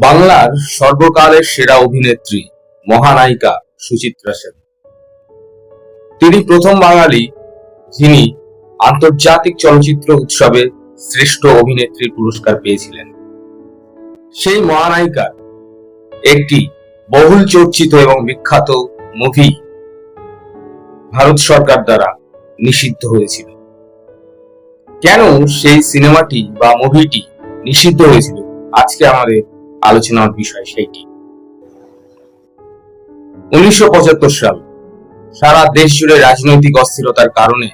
বাংলার সর্বকালের সেরা অভিনেত্রী, মহানায়িকা সুচিত্রা সেন। তিনি প্রথম বাঙালি, যিনি আন্তর্জাতিক চলচ্চিত্র উৎসবে শ্রেষ্ঠ অভিনেত্রীর পুরস্কার পেয়েছিলেন। সেই মহানায়িকার একটি বহুল চর্চিত এবং বিখ্যাত মুভি ভারত সরকার দ্বারা নিষিদ্ধ হয়েছিল। কেন সেই সিনেমাটি বা মুভিটি নিষিদ্ধ হয়েছিল? আজকে আমাদের আলোচনার বিষয় সেইটি। উনিশশো পঁচাত্তর সাল, সারা দেশ জুড়ে রাজনৈতিক অস্থিরতার কারণে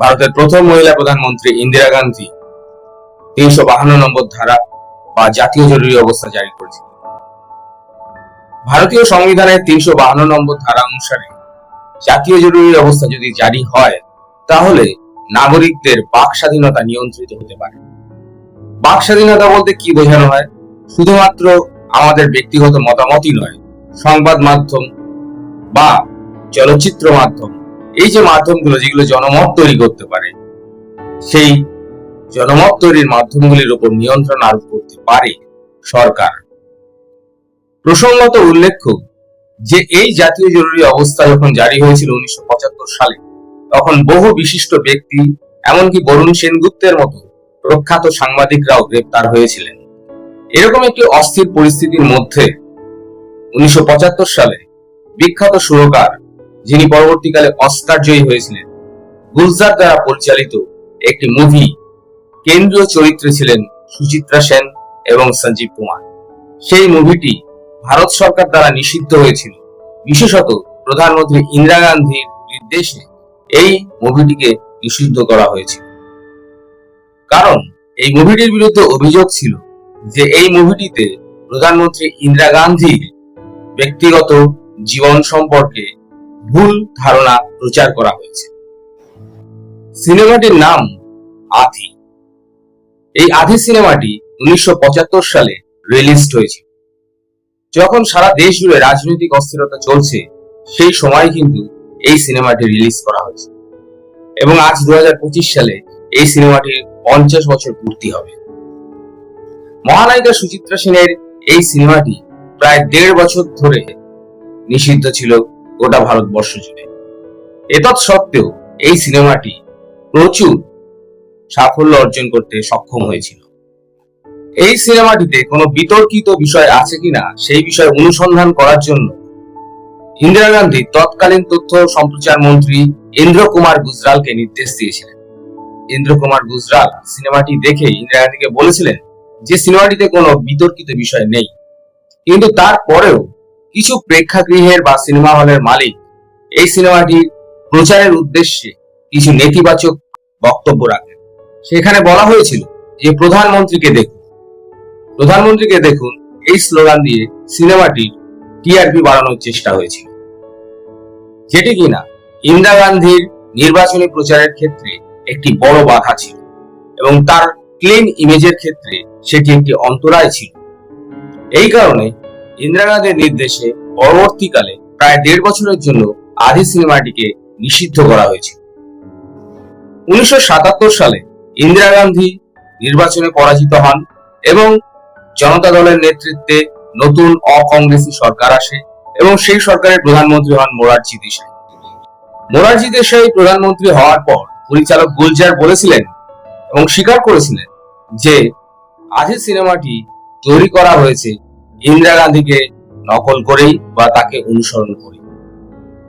ভারতের প্রথম মহিলা প্রধানমন্ত্রী ইন্দিরা গান্ধী তিনশো বাহান্ন নম্বর ধারা বা জাতীয় জরুরি অবস্থা জারি করেছিল ভারতীয় সংবিধানের তিনশো বাহান্ন নম্বর ধারা অনুসারে জাতীয় জরুরি অবস্থা যদি জারি হয়, তাহলে নাগরিকদের বাক স্বাধীনতা নিয়ন্ত্রিত হতে পারে। বাক স্বাধীনতা বলতে কি বোঝানো হয়? শুধুমাত্র আমাদের ব্যক্তিগত মতামতই নয়, সংবাদ মাধ্যম বা চলচ্চিত্র মাধ্যম। এই যে মাধ্যমগুলো যেগুলো জনমত তৈরি করতে পারে, সেই জনমত তৈরির মাধ্যমগুলির উপর নিয়ন্ত্রণ আরোপ করতে পারে সরকার। প্রসঙ্গত উল্লেখ্য যে, এই জাতীয় জরুরি অবস্থা যখন জারি হয়েছিল উনিশশো পঁচাত্তর সালে, তখন বহু বিশিষ্ট ব্যক্তি, এমনকি বরুণ সেনগুপ্তের মতো প্রখ্যাত সাংবাদিকরাও গ্রেপ্তার হয়েছিলেন। এরকম একটি অস্থির পরিস্থিতির মধ্যে উনিশশো পঁচাত্তর সালে বিখ্যাত সুরকার, যিনি পরবর্তীকালে অস্কার জয়ী হয়েছিলেন, গুলজার দ্বারা পরিচালিত একটি মুভি কেন্দ্রীয় চরিত্রে ছিলেন সুচিত্রা সেন এবং সঞ্জীব কুমার। সেই মুভিটি ভারত সরকার দ্বারা নিষিদ্ধ হয়েছিল। বিশেষত প্রধানমন্ত্রী ইন্দিরা গান্ধীর নির্দেশে এই মুভিটিকে নিষিদ্ধ করা হয়েছিল। কারণ এই মুভিটির বিরুদ্ধে অভিযোগ ছিল যে এই মুভিটিতে প্রধানমন্ত্রী ইন্দিরা গান্ধীর ব্যক্তিগত জীবন সম্পর্কে ভুল ধারণা প্রচার করা হয়েছে। সিনেমাটির নাম আধি। এই আধি সিনেমাটি উনিশশো পঁচাত্তর সালে রিলিজ হয়েছিল যখন সারা দেশ জুড়ে রাজনৈতিক অস্থিরতা চলছে, সেই সময় কিন্তু এই সিনেমাটি রিলিজ করা হয়েছে। এবং আজ দু হাজার পঁচিশ সালে এই সিনেমাটির পঞ্চাশ বছর পূর্তি হবে। মহানায়িকা সুচিত্রা সেনের এই সিনেমাটি প্রায় দেড় বছর ধরে নিষিদ্ধ ছিল গোটা ভারতবর্ষ জুড়ে। এতৎ সত্ত্বেও এই সিনেমাটি প্রচুর সাফল্য অর্জন করতে সক্ষম হয়েছিল। এই সিনেমাটিতে কোনো বিতর্কিত বিষয় আছে কিনা সেই বিষয়ে অনুসন্ধান করার জন্য ইন্দিরা গান্ধী তৎকালীন তথ্য সম্প্রচার মন্ত্রী ইন্দ্র কুমার গুজরালকে নির্দেশ দিয়েছিলেন। ইন্দ্র কুমার গুজরাল সিনেমাটি দেখে ইন্দিরা গান্ধীকে বলেছিলেন যে সিনেমাটিতে কোনো বিতর্কিত বিষয় নেই। কিন্তু তারপরেও কিছু প্রেক্ষাগৃহের বা সিনেমা হলের মালিক এই সিনেমাটি প্রচারের উদ্দেশ্যে কিছু নেতিবাচক বক্তব্য রাখেন। সেখানে বলা হয়েছিল যে, প্রধানমন্ত্রীকে দেখুন। প্রধানমন্ত্রীকে দেখুন এই স্লোগান দিয়ে সিনেমাটির টিআরপি বাড়ানোর চেষ্টা হয়েছিল। যেটি কিনা ইন্দিরা গান্ধীর নির্বাচনী প্রচারের ক্ষেত্রে একটি বড় বাধা ছিল এবং তার ক্লিন ইমেজের ক্ষেত্রে সেটি একটি অন্তরায় ছিল। এই কারণে ইন্দিরা গান্ধীর নির্দেশে পরবর্তীকালে প্রায় দেড় বছরের জন্য আদি সিনেমাটিকে নিষিদ্ধ করা হয়েছিল। উনিশশো সালে ইন্দিরা গান্ধী নির্বাচনে পরাজিত হন এবং জনতা দলের নেতৃত্বে নতুন অকংগ্রেসি সরকার আসে এবং সেই সরকারের প্রধানমন্ত্রী হন মোরারজি দেশাই। মোরারজি দেশাই প্রধানমন্ত্রী হওয়ার পর পরিচালক গুলজার বলেছিলেন এবং স্বীকার করেছিলেন যে আজের সিনেমাটি তৈরি করা হয়েছে ইন্দিরা গান্ধীকে নকল করেই বা তাকে অনুসরণ করে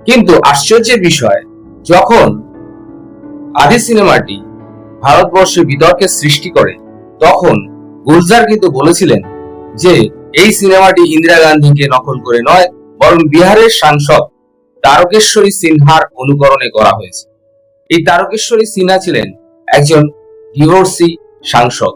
কিন্তু আশ্চর্যের বিষয়, যখন আদি সিনেমাটি ভারতবর্ষে বিতর্কের সৃষ্টি করে, তখন গুলজার কিন্তু বলেছিলেন যে এই সিনেমাটি ইন্দিরা গান্ধীকে নকল করে নয়, বরং বিহারের সাংসদ তারকেশ্বরী সিনহার অনুকরণে করা হয়েছে। এই তারকেশ্বরী সিনহা ছিলেন একজন ডিভোর্সি সাংসদ।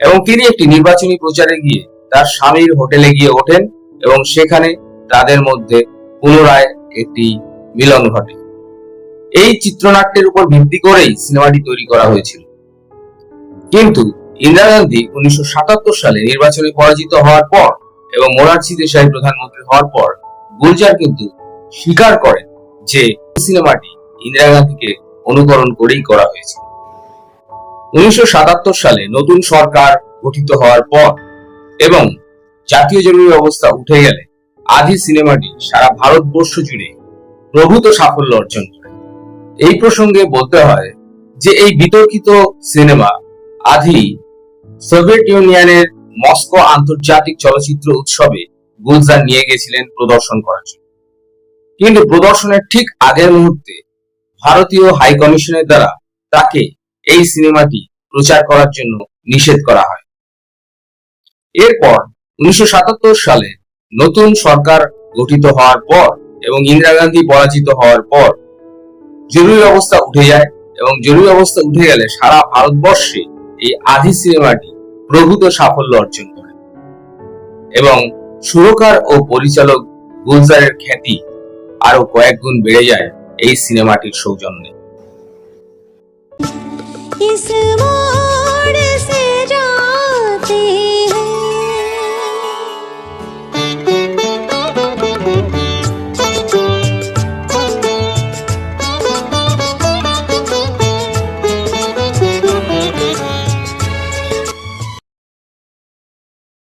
এবং তিনি একটি নির্বাচনী প্রচারে গিয়ে তার স্বামীর হোটেলে গিয়ে ওঠেন এবং সেখানে তাদের মধ্যে পুনরায় একটি মিলন ঘটে। এই চিত্রনাট্যের উপর ভিত্তি করেই সিনেমাটি তৈরি করা হয়েছিল। কিন্তু ইন্দিরা গান্ধী উনিশশো সাতাত্তর সালে নির্বাচনে পরাজিত হওয়ার পর এবং মোরারজি দেশাই প্রধানমন্ত্রী হওয়ার পর গুলজার কিন্তু স্বীকার করেন যে সিনেমাটি ইন্দিরা গান্ধীকে অনুকরণ করেই করা হয়েছে। উনিশশো সাতাত্তর সালে নতুন সরকার গঠিত হওয়ার পর এবং জাতীয় জরুরি অবস্থা উঠে গেলে আধি সিনেমাটি সারা ভারতবর্ষ জুড়ে প্রভূত সাফল্য অর্জন করে। এই প্রসঙ্গে বলতে হয় যে এই বিতর্কিত সিনেমা আধি সোভিয়েত ইউনিয়নের মস্কো আন্তর্জাতিক চলচ্চিত্র উৎসবে গুলজার নিয়ে গেছিলেন প্রদর্শন করার জন্য। কিন্তু প্রদর্শনের ঠিক আগের মুহূর্তে ভারতীয় হাই কমিশনের দ্বারা তাকে এই সিনেমাটি প্রচার করার জন্য নিষেধ করা হয়। এরপর উনিশশো সাতাত্তর সালে নতুন সরকার গঠিত হওয়ার পর এবং ইন্দিরা গান্ধী পরাজিত হওয়ার পর জরুরি অবস্থা উঠে যায় এবং জরুরি অবস্থা উঠে গেলে সারা ভারতবর্ষে এই আধি সিনেমাটি প্রভূত সাফল্য অর্জন করে। এবং সুরকার ও পরিচালক গুলজারের খ্যাতি আরও কয়েক গুণ বেড়ে যায় এই সিনেমাটির সৌজন্যে। இசுவா